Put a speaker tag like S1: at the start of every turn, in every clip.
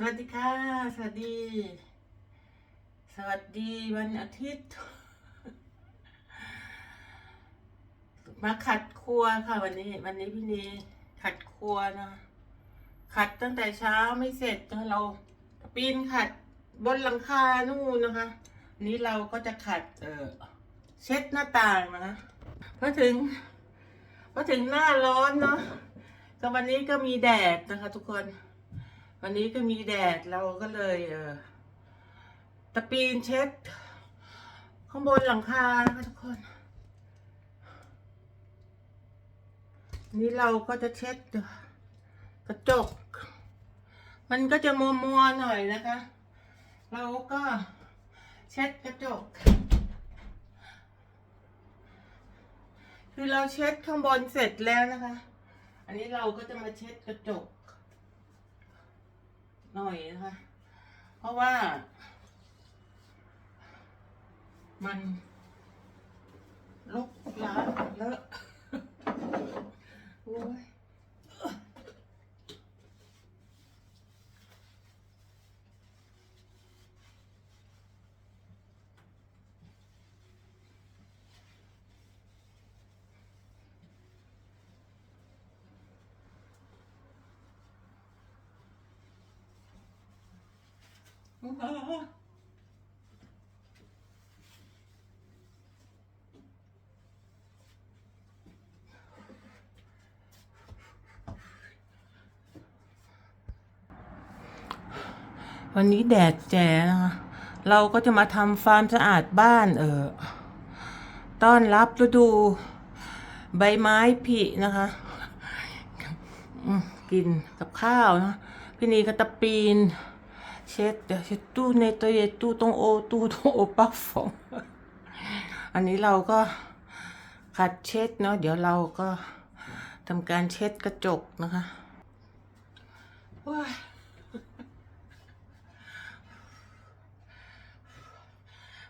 S1: สวัสดีค่ะ สวัสดี สวัสดีวันอาทิตย์ มาขัดครัวค่ะ วันนี้ วันนี้พี่นีขัดครัวนะขัดตั้งแต่เช้าไม่เสร็จนะเราปีนขัดบนหลังคานู่นนะคะ นี้เราก็จะขัด เออเช็ดหน้าต่างนะคะพอถึงพอถึงหน้าร้อนเนาะก็วันนี้ก็มีแดดนะคะ ทุกคน วันนี้ก็มีแดดเราก็เลยเออตะปีนเช็ด ข้างบนหลังคานะคะทุกคนนี่เราก็จะเช็ดกระจก มันก็จะมัวมัวหน่อยนะคะ เราก็เช็ดกระจก คือเราเช็ดข้างบนเสร็จแล้วนะคะ อันนี้เราก็จะมาเช็ดกระจก หน่อยนะคะ เพราะว่า มันลุกล้าเลอะโอ้ย วันนี้แดดแจ๋นะคะเราก็จะมาทำความสะอาดบ้านเออต้อนรับฤดู ใบไม้ผลินะคะกินกับข้าวนะพี่นีก็ตะปีน เช็ดเดี๋ยวเช็ดตู้ในตัวเยตู้ตรงโอตู้ตรงโอปักฟองอันนี้เราก็ขัดเช็ดเนาะเดี๋ยวเราก็ทำการเช็ดกระจกนะคะว้าย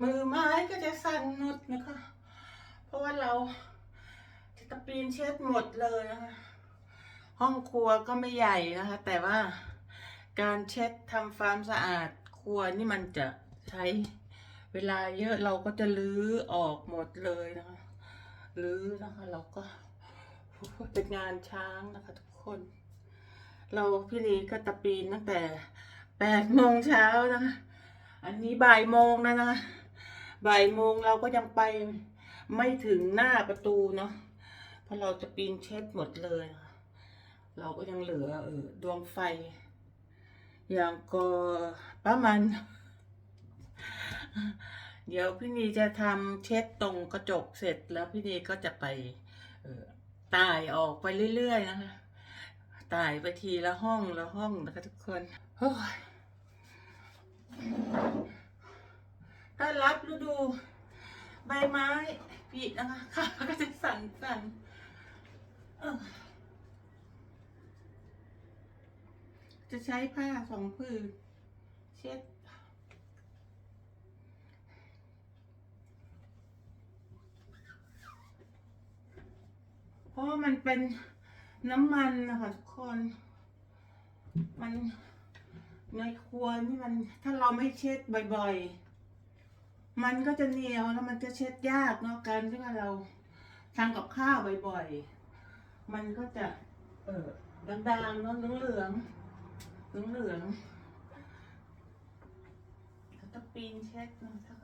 S1: มือไม้ก็จะสั่นหมดนะคะ เพราะว่าเราจะตะปีนเช็ดหมดเลยนะคะ ห้องครัวก็ไม่ใหญ่นะคะ แต่ว่า การเช็ดทำความสะอาดครัวนี่มันจะใช้เวลาเยอะเราก็จะลื้อออกหมดเลยนะคะลื้อนะคะเราก็เป็นงานช้างนะคะทุกคน เราพี่นีก็ตะปีนตั้งแต่แปดโมงเช้านะคะ อันนี้บ่ายโมงแล้วนะบ่ายโมงเราก็ยังไปไม่ถึงหน้าประตูเนาะเพราะเราจะปีนเช็ดหมดเลย เราก็ยังเหลือเออดวงไฟ อย่างก็ประมาณเดี๋ยวพี่นีจะทำเช็ดตรงกระจกเสร็จแล้วพี่นีก็จะไปตายออกไปเรื่อยๆนะคะตายไปทีละห้องละห้องนะคะทุกคนโอ้ยต้อนรับฤดู ใบไม้ผลินะคะค่ะก็จะสั่นสั่นเออ จะใช้ผ้าสองผืนเช็ด เพราะว่ามันเป็นน้ำมันนะคะทุกคน มันในครัวนี่มันถ้าเราไม่เช็ดบ่อยๆ มันก็จะเหนียวแล้วมันจะเช็ดยากเนาะการที่ว่าเราทำกับข้าวบ่อยๆ มันก็จะ เออดางๆเนาะเหลืองๆ เหลืองๆเขาต้องปีนเช็ดนะถ้า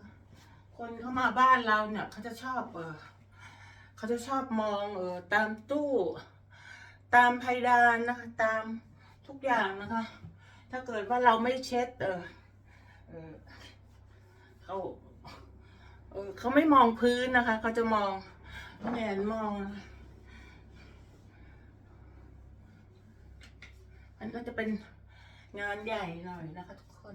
S1: คนเข้ามาบ้านเราเนี่ยเขาจะชอบเออเขาจะชอบมองเออตามตู้ ตามเพดานนะคะ ตามทุกอย่างนะคะ ถ้าเกิดว่าเราไม่เช็ด เออเออเขาเออเขาไม่มองพื้นนะคะเขาจะมองแงนมองนะคะมันก็จะเป็น งานใหญ่หน่อยนะคะทุกคน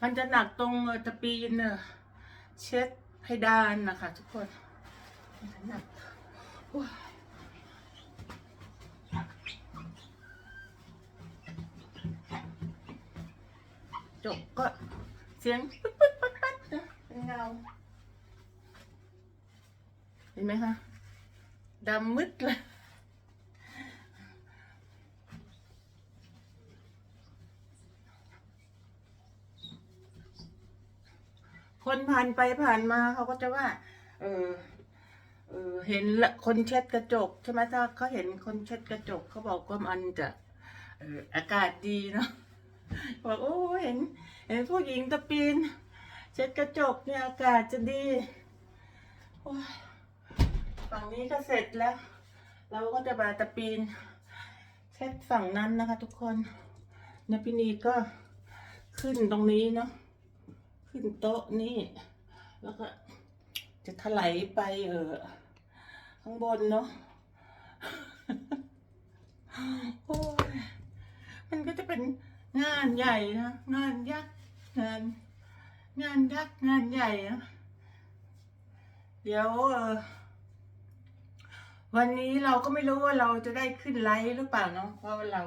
S1: มันจะหนักตรงตะปีนเนอะเช็ดเพดานนะคะทุกคนมันจะหนักว้าจบก็เสียงปึ๊ดปึ๊ดปั๊ดปั๊ดนะเป็นเงา ห็นไหมคะดำมืดเลยคนผ่านไปผ่านมาเขาก็จะว่า เออเออเห็นละคนเช็ดกระจกใช่ไหมถ้าเขาเห็นคนเช็ดกระจกเขาบอกว่ามันจะเอออากาศดีเนาะบอกโอ้เห็นเห็นผู้หญิงตะปีนเช็ดกระจกเนี่ยอากาศจะดีโอ้ย ฝั่งนี้ก็เสร็จแล้ว เราก็จะมาตะปีนเช็ดฝั่งนั้นนะคะ ทุกคนนพี่นีก็ขึ้นตรงนี้เนาะขึ้นโต๊ะนี่ แล้วก็จะถลายไปเออข้างบนเนาะโอ้ยมันก็จะเป็นงานใหญ่นะงานยักษ์งานงานยักษ์งานใหญ่นะเดี๋ยวเออ วันนี้เราก็ไม่รู้ว่าเราจะได้ขึ้นไลฟ์หรือเปล่าเนาะเพราะว่าเรา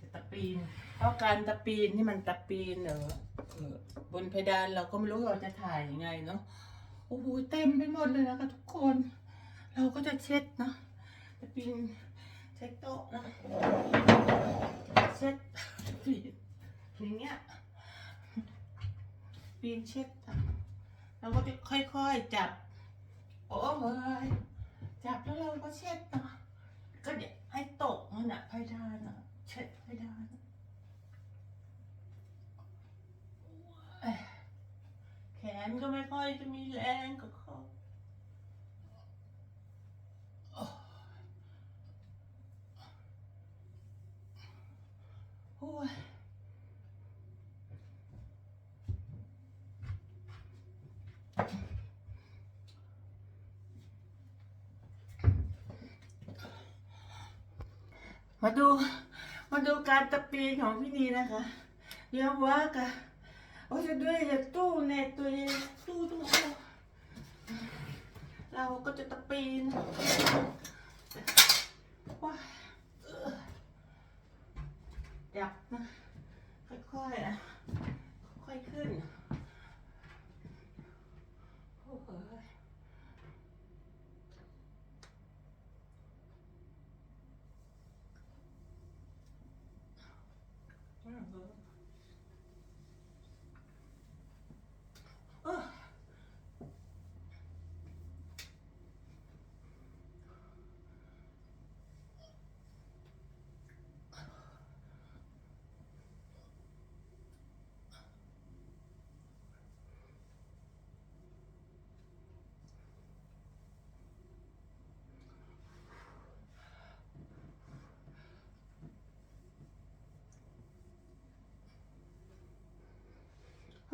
S1: จะตะปีน เพราะการตะปีนนี่มันตะปีนเออเอบนเพดานเราก็ไม่รู้เราจะถ่ายยังไงเนาะโอ้โหเต็มไปหมดเลยนะคะทุกคน เราก็จะเช็ดเนาะตะปีนเช็ดโต๊ะนะเช็ดปีนอย่างเงี้ยปีนเช็ดเราก็จะค่อยๆจับโอ้ย จับแล้วเราก็เช็ดต่อก็เดี๋ยวให้ตกมันอะเพดานอะเช็ดเพดานแขนก็ไม่ค่อยจะมีแรงก็บเขาโอ้ยโอ้ย มา ดู มาดูการตะปีนของพี่นีนะคะเยอะว่ากะโอ้ยจะด้วยจะตู้เนตตัวเองตู้ตู้ตู้เราก็จะตะปีนว้าเออจับนะค่อยๆนะค่อยขึ้นโอ้โห เออ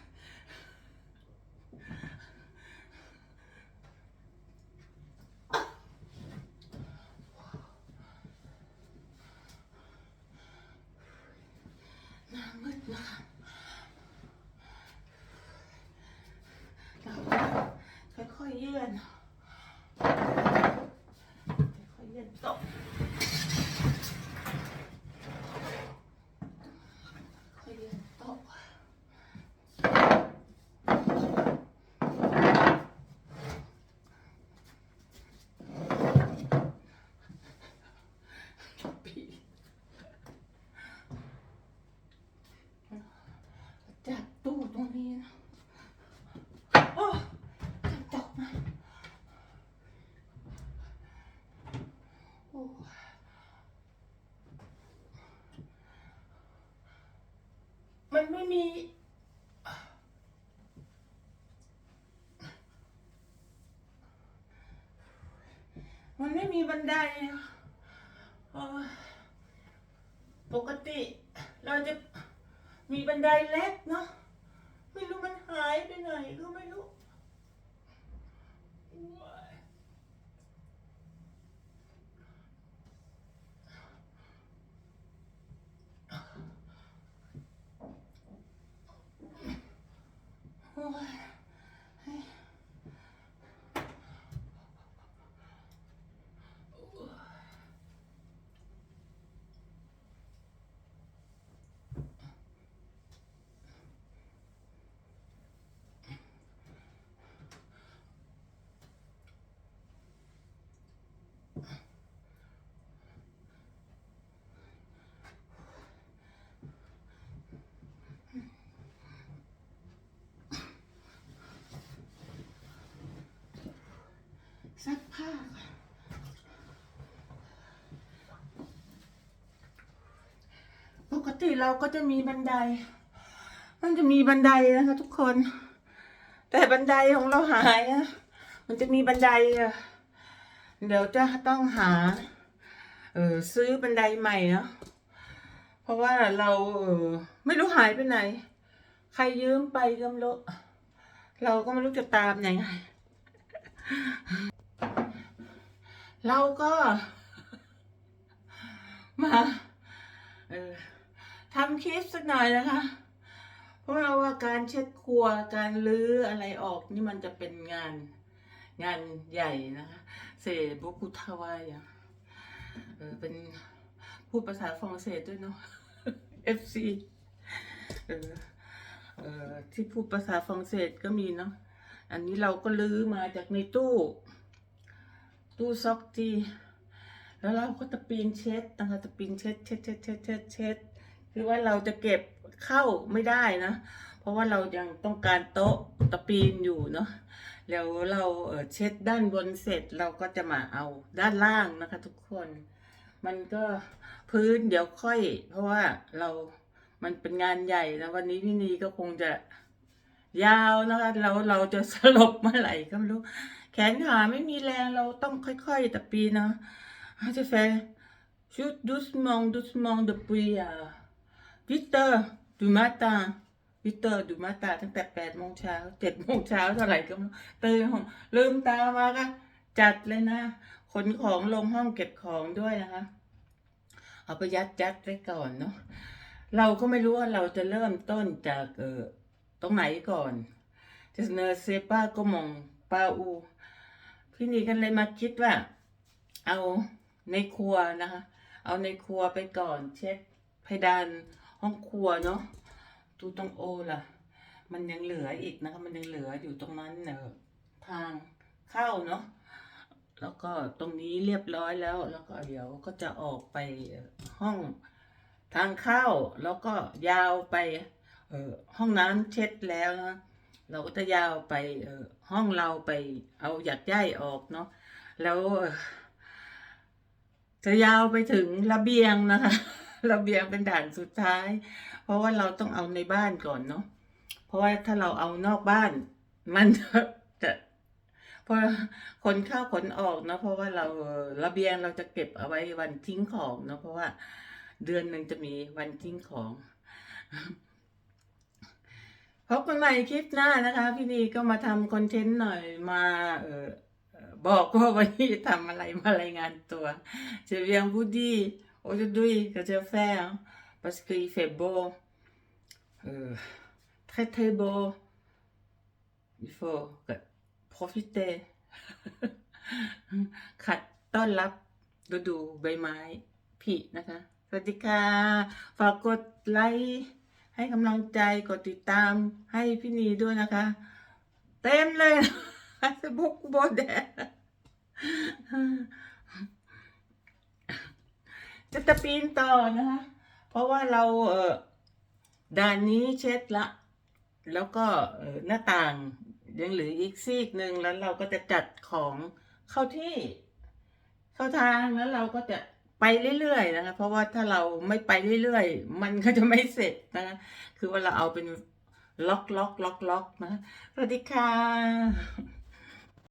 S1: หน้ามืดนะคะเราค่อยๆเยื่อนค่อยๆเยื่อนตกค่อยๆเยื่อนตกปีจับตู้ตรงนี้นะโอ้จับตกนะโอ้มันไม่มี มีบันไดปกติ เราจะมีบันไดเล็กเนาะไม่รู้มันหายไปไหนก็ไม่รู้ ซักผ้าก่อนปกติเราก็จะมีบันได มันจะมีบันไดนะคะทุกคน แต่บันไดของเราหายอะมันจะมีบันไดอะเดี๋ยวจะต้องหา เออซื้อบันไดใหม่เนาะเพราะว่าเราเออไม่รู้หายไปไหน ใครยืมไปก็ไม่รู้เราก็ไม่รู้จะตามยังไง เราก็มาเออทำคลิปสักหน่อยนะคะ เพราะเราว่าการเช็ดครัวการลื้ออะไรออกนี่มันจะเป็นงาน งานใหญ่นะคะเซบุกุทาวายะเออเป็นพูดภาษาฝรั่งเศสด้วยเนาะ FC เออเออที่พูดภาษาฝรั่งเศสก็มีเนาะอันนี้เราก็ลื้อมาจากในตู้ ตู้ซ็อกจีแล้วเราก็ตะปีนเช็ดนะคะตะปีนเช็ดเช็ดเช็ดเช็ดเช็ดเช็ดคือว่าเราจะเก็บเข้าไม่ได้นะ เพราะว่าเรายังต้องการโต๊ะตะปีนอยู่เนาะแล้วเราเออเช็ดด้านบนเสร็จเราก็จะมาเอาด้านล่างนะคะ ทุกคน มันก็พื้นเดี๋ยวค่อย เพราะว่าเรามันเป็นงานใหญ่นะวันนี้พี่นีก็คงจะยาวนะคะเราเราจะสลบเมื่อไหร่ก็ไม่รู้ แขนขาไม่มีแรงเราต้องค่อยๆตะปีนะจะแฟชุดดุสมองดุสมองดปุยอะวิเตอร์ดูมาตาวิเตอร์ดูมาตาตั้งแต่แปดโมงเช้าเจ็ดโมงเช้าเท่าไหร่ก็ตื่นลืมตามาก็จัดเลยนะขนของลงห้องเก็บของด้วยนะคะ เอาไปยัดยัดไว้ก่อนเนาะเราก็ไม่รู้ว่าเราจะเริ่มต้นจากเออตรงไหนก่อนจะเนอเซป้าก็มองปาอู พี่นี่กันเลยมาคิดว่า เอาในครัวนะคะ เอาในครัวไปก่อน เช็คเพดานห้องครัวเนาะตูตรงโอล่ะ มันยังเหลืออีกนะคะ มันยังเหลืออยู่ตรงนั้นเนอะทางเข้าเนาะแล้วก็ตรงนี้เรียบร้อยแล้ว แล้วก็เดี๋ยวก็จะออกไปห้องทางเข้า แล้วก็ยาวไปเออห้องน้ำเช็ดแล้วนะ เราก็จะยาวไปห้องเราไปเอาหยักใยออกเนาะแล้วจะยาวไปถึงระเบียงนะคะระเบียงเป็นด่านสุดท้าย เพราะว่าเราต้องเอาในบ้านก่อนเนาะเพราะว่าถ้าเราเอานอกบ้าน มันจะเพราะคนเข้าขนออกเนาะเพราะว่าเราระเบียงเราจะเก็บเอาไว้วันทิ้งของเนาะเพราะว่าเดือนหนึ่งจะมีวันทิ้งของ พบกันใหม่คลิปหน้านะคะ พี่นีก็มาทำคอนเทนต์หน่อยมาเออบอกว่าวันนี้จะทำอะไรมารายงานตัว Je viens vous dire aujourd'hui que je fais hein, parce qu'il fait beau euh, très très beau il faut profiter ขัดต้อนรับฤดูใบไม้ผลินะคะ สวัสดีค่ะ ฝากกดไลค์ ให้กำลังใจกดติดตามให้พี่นีด้วยนะคะ เต็มเลยเฟซบุ๊กโบแดจะตะปีนต่อนะคะ เพราะว่าเราเออด่านนี้เช็ดละ แล้วก็หน้าต่างยังเหลืออีกซีกหนึ่งแล้วเราก็จะจัดของเข้าที่ เข้าทางแล้วเราก็จะ ไปเรื่อยๆนะคะเพราะว่าถ้าเราไม่ไปเรื่อยๆ มันก็จะไม่เสร็จนะคะคือว่าเราเอาเป็นล็อกล็อกล็อกล็อกนะสวัสดีค่ะ